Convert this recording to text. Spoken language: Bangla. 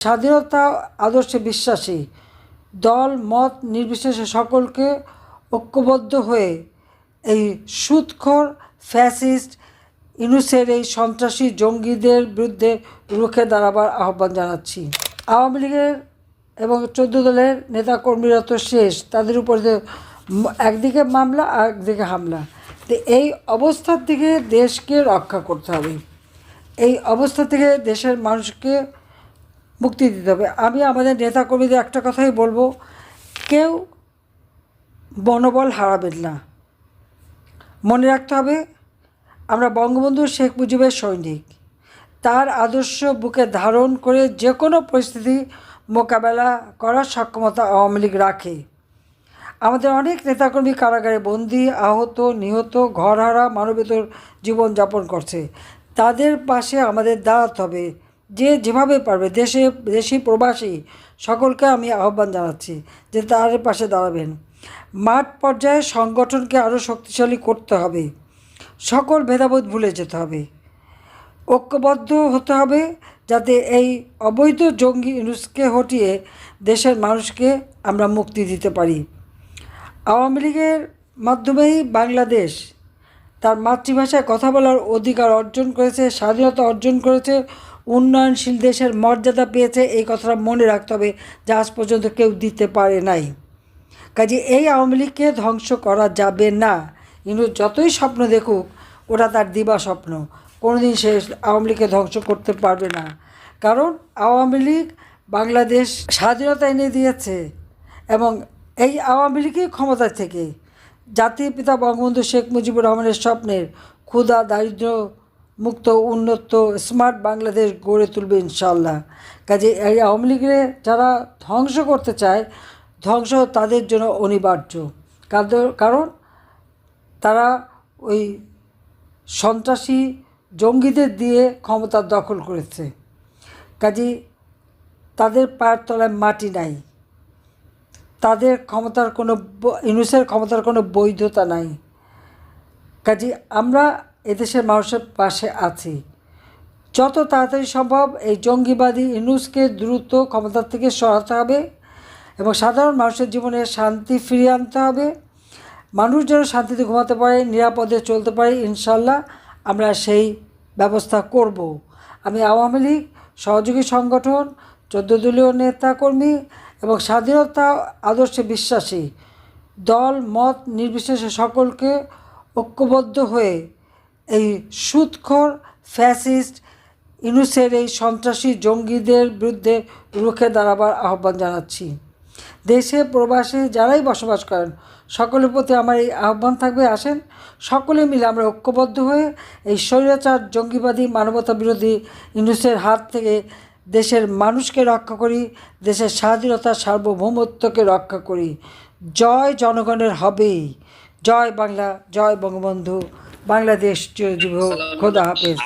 স্বাধীনতা আদর্শে বিশ্বাসী, দল, মত নির্বিশেষে সকলকে ঐক্যবদ্ধ হয়ে এই সুৎখর ফ্যাসিস্ট ইনুসের এই সন্ত্রাসী জঙ্গিদের বিরুদ্ধে রুখে দাঁড়াবার আহ্বান জানাচ্ছি। আওয়ামী লীগের এবং চোদ্দ দলের নেতাকর্মীরা তো শেষ, তাদের উপরে একদিকে মামলা আর একদিকে হামলা। তো এই অবস্থার থেকে দেশকে রক্ষা করতে হবে। এই অবস্থা থেকে দেশের মানুষকে মুক্তি দিতে হবে। আমি আমাদের নেতাকর্মীদের একটা কথাই বলব, কেউ মনোবল হারাবেন না। মনে রাখতে হবে, আমরা বঙ্গবন্ধু শেখ মুজিবের সৈনিক। তার আদর্শ বুকে ধারণ করে যে কোনো পরিস্থিতি মোকাবেলা করার সক্ষমতা আওয়ামী লীগ রাখে। আমাদের অনেক নেতাকর্মী কারাগারে বন্দি, আহত, নিহত, ঘরহারা, মানবেতর জীবনযাপন করছে। তাদের পাশে আমাদের দাঁড়াতে হবে। যে যেভাবে পারবে, দেশে, দেশি প্রবাসী সকলকে আমি আহ্বান জানাচ্ছি যে তার পাশে দাঁড়াবেন। মাঠ পর্যায়ে সংগঠনকে আরও শক্তিশালী করতে হবে। সকল ভেদাভেদ ভুলে যেতে হবে। ঐক্যবদ্ধ হতে হবে যাতে এই অবৈধ জঙ্গি ইউনুসকে হটিয়ে দেশের মানুষকে আমরা মুক্তি দিতে পারি। আওয়ামী লীগের মাধ্যমেই বাংলাদেশ তার মাতৃভাষায় কথা বলার অধিকার অর্জন করেছে, স্বাধীনতা অর্জন করেছে উন্নয়নশীল দেশের মর্যাদা পেয়েছে, এই কথাটা মনে রাখতে হবে, যা আজ পর্যন্ত কেউ দিতে পারে নাই। কাজে এই আওয়ামী লীগকে ধ্বংস করা যাবে না। কিন্তু যতই স্বপ্ন দেখুক, ওটা তার দিবা স্বপ্ন। কোনোদিন সে আওয়ামী লীগকে ধ্বংস করতে পারবে না। কারণ আওয়ামী লীগ বাংলাদেশ স্বাধীনতা এনে দিয়েছে এবং এই আওয়ামী লীগই ক্ষমতা থেকে। জাতির পিতা বঙ্গবন্ধু শেখ মুজিবুর রহমানের স্বপ্নের ক্ষুধা দারিদ্র মুক্ত, উন্নত স্মার্ট বাংলাদেশ গড়ে তুলবে ইনশাল্লাহ কাজে এই আওয়ামী লীগের যারা ধ্বংস করতে চায়, ধ্বংস তাদের জন্য অনিবার্য। কারণ তারা ওই সন্ত্রাসী জঙ্গিদের দিয়ে ক্ষমতা দখল করেছে। কাজে তাদের পায়ের তলায় মাটি নাই। তাদের ক্ষমতার কোনো ইউনুসের ক্ষমতার কোনো বৈধতা নাই। কাজে আমরা এদেশের মানুষের পাশে আছি। যত তাড়াতাড়ি সম্ভব এই জঙ্গিবাদী ইনুসকে দ্রুত ক্ষমতার থেকে সরাতে হবে এবং সাধারণ মানুষের জীবনে শান্তি ফিরিয়ে আনতে হবে। মানুষ যেন শান্তিতে ঘুমাতে পারে, নিরাপদে চলতে পারে ইনশাল্লাহ আমরা সেই ব্যবস্থা করব। আমি আওয়ামী লীগ, সহযোগী সংগঠন, চোদ্দ দলীয় নেতাকর্মী এবং স্বাধীনতা আদর্শে বিশ্বাসী, দল, মত নির্বিশেষে সকলকে ঐক্যবদ্ধ হয়ে এই সুৎখর, ফ্যাসিস্ট, ইনুসের এই সন্ত্রাসী জঙ্গিদের বিরুদ্ধে রুখে দাঁড়াবার আহ্বান জানাচ্ছি। দেশে প্রবাসে যারাই বসবাস করেন, সকলের প্রতি আমার এই আহ্বান থাকবে। আসেন, সকলে মিলে আমরা ঐক্যবদ্ধ হয়ে এই স্বৈরাচার, জঙ্গিবাদী, মানবতা বিরোধী ইনুসের হাত থেকে দেশের মানুষকে রক্ষা করি, দেশের স্বাধীনতা সার্বভৌমত্বকে রক্ষা করি। জয় জনগণের হবেই। জয় বাংলা, জয় বঙ্গবন্ধু। বাংলাদেশ। খোদা হাফেজ